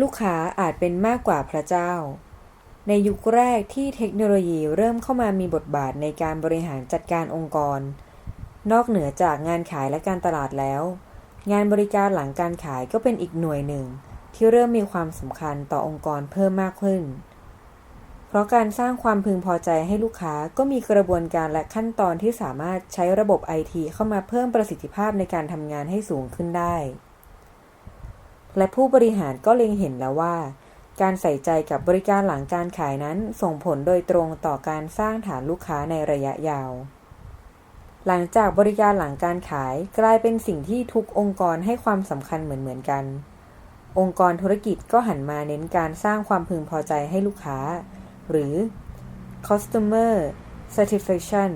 ลูกค้าอาจเป็นมากกว่าพระเจ้า ในยุคแรกที่เทคโนโลยีเริ่มเข้ามามีบทบาทในการบริหารจัดการองค์กร นอกเหนือจากงานขายและการตลาดแล้ว งานบริการหลังการขายก็เป็นอีกหน่วยหนึ่ง ที่เริ่มมีความสำคัญต่อองค์กรเพิ่มมากขึ้น เพราะการสร้างความพึงพอใจให้ลูกค้าก็มีกระบวนการและขั้นตอนที่สามารถใช้ระบบไอทีเข้ามาเพิ่มประสิทธิภาพในการทำงานให้สูงขึ้นได้ และผู้บริหารก็เล็งเห็นแล้วว่า การใส่ใจกับบริการหลังการขายนั้นส่งผลโดยตรงต่อการสร้างฐานลูกค้าในระยะยาว หลังจากบริการหลังการขายกลายเป็นสิ่งที่ทุกองค์กรให้ความสำคัญเหมือนๆกัน องค์กรธุรกิจก็หันมาเน้นการสร้างความพึงพอใจให้ลูกค้า หรือ customer satisfaction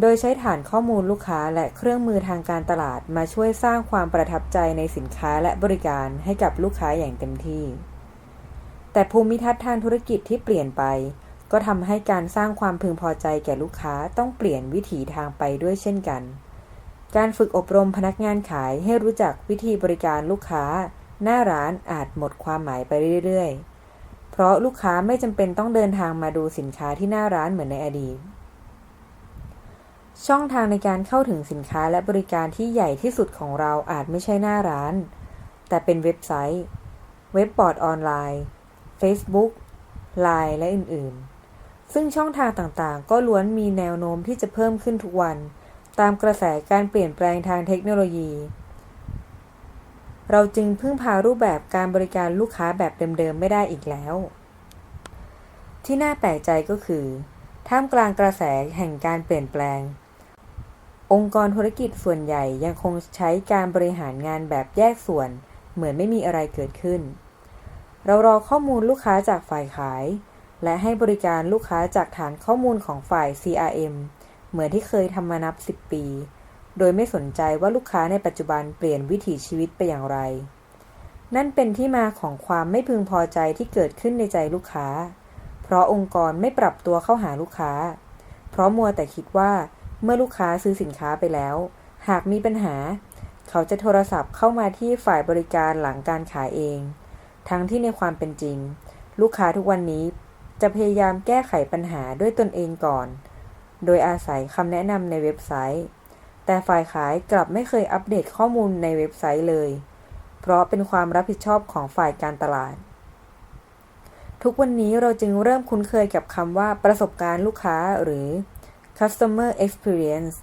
โดยใช้ฐานข้อมูลลูกค้าและเครื่องมือทางการตลาดมาช่วยสร้างความประทับใจในสินค้าและบริการให้กับลูกค้าอย่างเต็มที่ แต่ภูมิทัศน์ทางธุรกิจที่เปลี่ยนไป ก็ทำให้การสร้างความพึงพอใจแก่ลูกค้าต้องเปลี่ยนวิถีทางไปด้วยเช่นกัน การฝึกอบรมพนักงานขายให้รู้จักวิธีบริการลูกค้า หน้าร้านอาจหมดความหมายไปเรื่อยๆ เพราะลูกค้าไม่จำเป็นต้องเดินทางมาดูสินค้าที่หน้าร้านเหมือนในอดีต ช่องทางในการเข้าถึงสินค้าและบริการที่ใหญ่ที่สุดของเราอาจไม่ใช่หน้าร้าน แต่เป็นเว็บไซต์ เว็บบอร์ดออนไลน์ Facebook Line และอื่นๆ ซึ่งช่องทางต่างๆ ก็ล้วนมีแนวโน้มที่จะเพิ่มขึ้นทุกวัน ตามกระแสการเปลี่ยนแปลงทางเทคโนโลยี เราจึงพึ่งพารูปแบบการบริการลูกค้าแบบเดิมๆ ไม่ได้อีกแล้ว ที่น่าแปลกใจก็คือ ท่ามกลางกระแสแห่งการเปลี่ยนแปลง องค์กรธุรกิจส่วนใหญ่ยังคงใช้การบริหารงานแบบแยกส่วน เหมือนไม่มีอะไรเกิดขึ้น เรารอข้อมูลลูกค้าจากฝ่ายขาย และให้บริการลูกค้าจากฐานข้อมูลของฝ่าย CRM เหมือนที่เคยทำมานับ 10 ปี โดยไม่สนใจว่าลูกค้าในปัจจุบันเปลี่ยนวิถีชีวิตไปอย่างไร นั่นเป็นที่มาของความไม่พึงพอใจที่เกิดขึ้นในใจลูกค้า เพราะองค์กรไม่ปรับตัวเข้าหาลูกค้า เพราะมัวแต่คิดว่า เมื่อลูกค้าซื้อสินค้าไปแล้ว หากมีปัญหา เขาจะโทรศัพท์เข้ามาที่ฝ่ายบริการหลังการขายเอง ทั้งที่ในความเป็นจริง ลูกค้าทุกวันนี้จะพยายามแก้ไขปัญหาด้วยตนเองก่อน โดยอาศัยคำแนะนำในเว็บไซต์ แต่ฝ่ายขายกลับไม่เคยอัปเดตข้อมูลในเว็บไซต์เลย เพราะเป็นความรับผิดชอบของฝ่ายการตลาด ทุกวันนี้เราจึงเริ่มคุ้นเคยกับคำว่าประสบการณ์ลูกค้าหรือ customer experience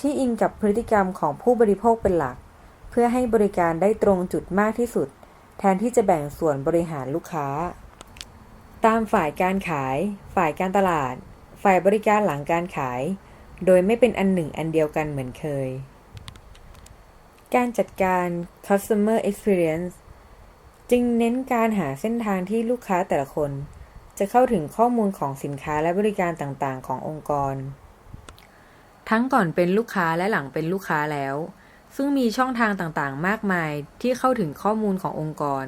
ที่อิงกับพฤติกรรมของผู้บริโภคเป็นหลัก เพื่อให้บริการได้ตรงจุดมากที่สุด แทนที่จะแบ่งส่วนบริหารลูกค้า ตามฝ่ายการขาย ฝ่ายการตลาด ฝ่ายบริการหลังการขาย โดยไม่เป็นอันหนึ่งอันเดียวกันเหมือนเคย การจัดการ customer experience จึงเน้นการหาเส้นทางที่ลูกค้าแต่ละคน จะเข้าถึงข้อมูลของสินค้าและบริการต่างๆ ขององค์กร ทั้งก่อนเป็นลูกค้าและหลังเป็นลูกค้าแล้ว ซึ่งมีช่องทางต่างๆ มากมายที่เข้าถึงข้อมูลขององค์กร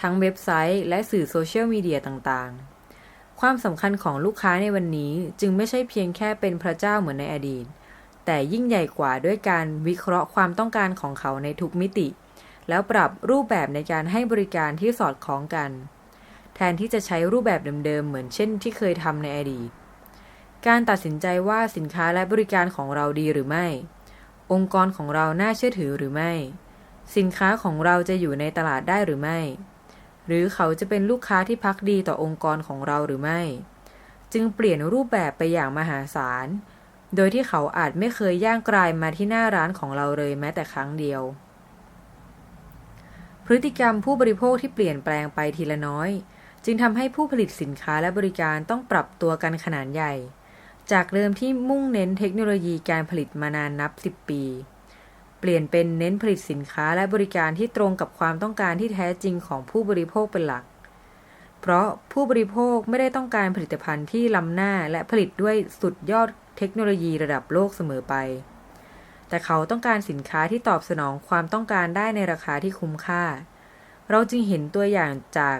ทั้งเว็บไซต์และสื่อโซเชียลมีเดียต่างๆ ความสำคัญของลูกค้าในวันนี้จึงไม่ใช่เพียงแค่เป็นพระเจ้าเหมือนในอดีต แต่ยิ่งใหญ่กว่าด้วยการวิเคราะห์ความต้องการของเขาในทุกมิติ แล้วปรับรูปแบบในการให้บริการที่สอดคล้องกัน แทนที่จะใช้รูปแบบเดิมๆ เหมือนเช่นที่เคยทำในอดีต การตัดสินใจว่าสินค้าและบริการของเราดีหรือไม่ องค์กรของเราน่าเชื่อถือหรือไม่ สินค้าของเราจะอยู่ในตลาดได้หรือไม่ หรือเขาจะเป็นลูกค้าที่พักดีต่อองค์กรของเราหรือไม่ จึงเปลี่ยนรูปแบบไปอย่างมหาศาล โดยที่เขาอาจไม่เคยย่างกลายมาที่หน้าร้านของเราเลยแม้แต่ครั้งเดียว พฤติกรรมผู้บริโภคที่เปลี่ยนแปลงไปทีละน้อย จึงทำให้ผู้ผลิตสินค้าและบริการต้องปรับตัวกันขนาดใหญ่ จากเดิมที่มุ่งเน้นเทคโนโลยีการผลิตมานานนับ 10 ปี เปลี่ยนเป็นเน้นผลิตสินค้าและบริการที่ตรงกับความต้องการที่แท้จริงของผู้บริโภคเป็นหลัก เพราะผู้บริโภคไม่ได้ต้องการผลิตภัณฑ์ที่ล้ำหน้าและผลิตด้วยสุดยอดเทคโนโลยีระดับโลกเสมอไป แต่เขาต้องการสินค้าที่ตอบสนองความต้องการได้ในราคาที่คุ้มค่า เราจึงเห็นตัวอย่างจาก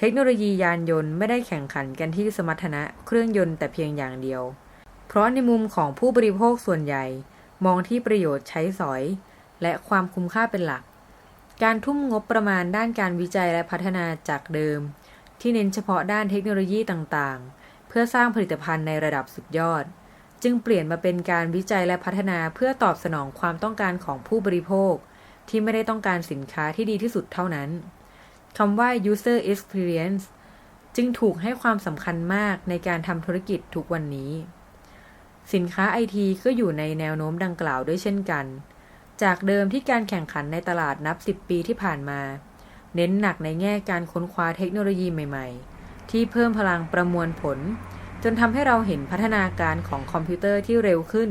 เทคโนโลยียานยนต์ไม่ได้แข่งขันกันที่สมรรถนะเครื่องยนต์แต่เพียงอย่างเดียว เพราะในมุมของผู้บริโภคส่วนใหญ่ มองที่ประโยชน์ใช้สอย และความคุ้มค่าเป็นหลัก การทุ่มงบประมาณด้านการวิจัยและพัฒนาจากเดิม ที่เน้นเฉพาะด้านเทคโนโลยีต่างๆ เพื่อสร้างผลิตภัณฑ์ในระดับสุดยอด จึงเปลี่ยนมาเป็นการวิจัยและพัฒนาเพื่อตอบสนองความต้องการของผู้บริโภค ที่ไม่ได้ต้องการสินค้าที่ดีที่สุดเท่านั้น คำว่า user experience จึงถูกให้ความสำคัญมากในการทำธุรกิจทุกวันนี้ สินค้าไอทีก็อยู่ในแนวโน้มดังกล่าวด้วยเช่นกัน จากเดิมที่การแข่งขันในตลาดนับ 10 ปีที่ผ่านมา เน้นหนักในแง่การค้นคว้าเทคโนโลยีใหม่ๆ ที่เพิ่มพลังประมวลผล จนทำให้เราเห็นพัฒนาการของคอมพิวเตอร์ที่เร็วขึ้น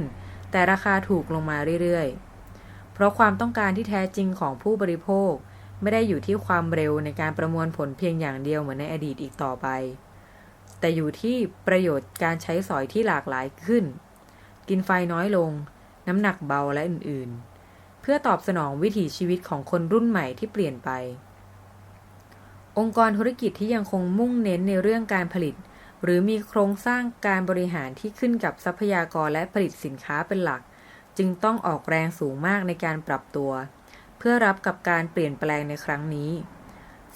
แต่ราคาถูกลงมาเรื่อยๆ เพราะความต้องการที่แท้จริงของผู้บริโภค ไม่ได้อยู่ที่ความเร็วในการประมวลผลเพียงอย่างเดียวเหมือนในอดีตอีกต่อไป แต่อยู่ที่ประโยชน์การใช้สอยที่หลากหลายขึ้น กินไฟน้อยลง น้ำหนักเบาและอื่นๆ เพื่อตอบสนองวิถีชีวิตของคนรุ่นใหม่ที่เปลี่ยนไป องค์กรธุรกิจที่ยังคงมุ่งเน้นในเรื่องการผลิต หรือมีโครงสร้างการบริหารที่ขึ้นกับทรัพยากรและผลิตสินค้าเป็นหลัก จึงต้องออกแรงสูงมากในการปรับตัว เพื่อรับกับการเปลี่ยนแปลงในครั้งนี้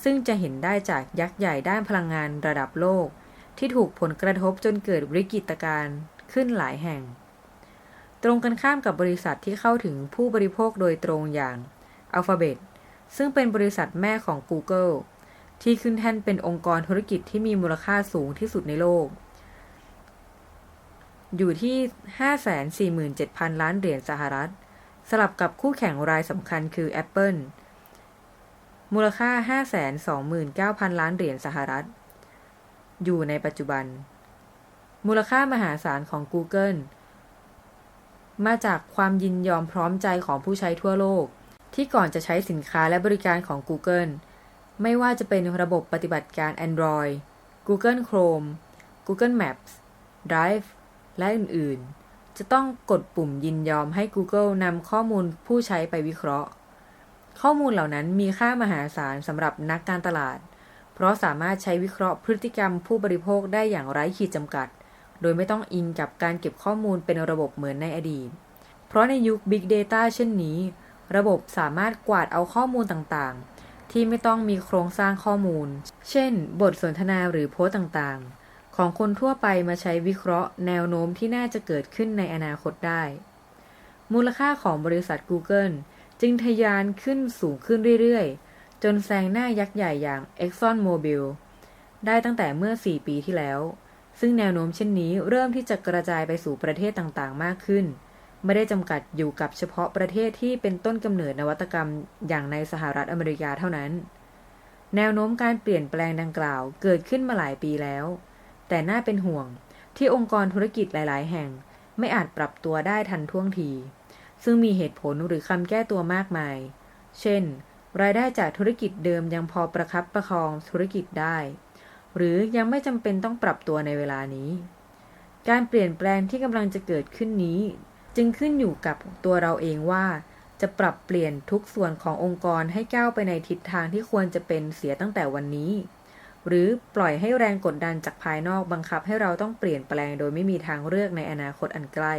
ซึ่งจะเห็นได้จากยักษ์ใหญ่ด้านพลังงานระดับโลก ที่ถูกผลกระทบจนเกิดวิกฤตการณ์ขึ้นหลายแห่ง ตรงกันข้ามกับบริษัทที่เข้าถึงผู้บริโภคโดยตรงอย่าง Alphabet ซึ่งเป็นบริษัทแม่ของ Google ที่ขึ้นแท่นเป็นองค์กรธุรกิจที่มีมูลค่าสูงที่สุดในโลก อยู่ที่ 547,000 ล้านเหรียญสหรัฐ สลับกับคู่แข่งรายสำคัญคือ Apple มูลค่า 529,000 ล้านเหรียญสหรัฐ อยู่ในปัจจุบัน มูลค่ามหาศาลของ Google มาจากความยินยอมพร้อมใจของผู้ใช้ทั่วโลก ที่ก่อนจะใช้สินค้าและบริการของ Google ไม่ว่าจะเป็นระบบปฏิบัติการ Android Google Chrome Google Maps Drive และอื่น ๆ จะต้องกดปุ่มยินยอมให้ Google นำข้อมูลผู้ใช้ไปวิเคราะห์ ข้อมูลเหล่านั้นมีค่ามหาศาลสำหรับนักการตลาด เพราะสามารถใช้วิเคราะห์พฤติกรรมผู้บริโภคได้อย่างไร้ขีดจำกัด โดยไม่ต้องอิงกับการเก็บข้อมูลเป็นระบบเหมือนในอดีต เพราะในยุค Big Data เช่นนี้ ระบบสามารถกวาดเอาข้อมูลต่างๆ ที่ไม่ต้องมีโครงสร้างข้อมูล เช่น บทสนทนาหรือโพสต์ต่างๆ ของคนทั่วไปมาใช้วิเคราะห์แนวโน้มที่น่าจะเกิดขึ้นในอนาคตได้ มูลค่าของบริษัท Google จึงทะยานขึ้นสูงขึ้นเรื่อยๆ จนแซงหน้ายักษ์ใหญ่อย่าง Exxon Mobil ได้ตั้งแต่เมื่อ 4 ปีที่แล้ว ซึ่งแนวโน้มเช่นนี้เริ่มที่จะกระจายไปสู่ประเทศต่างๆ มากขึ้น ไม่ได้จำกัดอยู่กับเฉพาะประเทศที่เป็นต้นกำเนิดนวัตกรรมอย่างในสหรัฐอเมริกาเท่านั้น แนวโน้มการเปลี่ยนแปลงดังกล่าวเกิดขึ้นมาหลายปีแล้ว แต่น่าเป็นห่วงที่องค์กรธุรกิจหลาย ๆ แห่ง ไม่อาจปรับตัวได้ทันท่วงที ซึ่งมีเหตุผลหรือคำแก้ตัวมากมาย เช่น รายได้จากธุรกิจเดิมยังพอประคับประคองธุรกิจได้ หรือยังไม่จำเป็นต้องปรับตัวในเวลานี้ การเปลี่ยนแปลงที่กำลังจะเกิดขึ้นนี้ จึงขึ้นอยู่กับตัวเราเองว่า จะปรับเปลี่ยนทุกส่วนขององค์กรให้ก้าวไปในทิศทางที่ควรจะเป็นเสียตั้งแต่วันนี้ หรือปล่อยให้แรงกดดันจากภายนอกบังคับให้เราต้องเปลี่ยนแปลงโดยไม่มีทางเลือกในอนาคตอันใกล้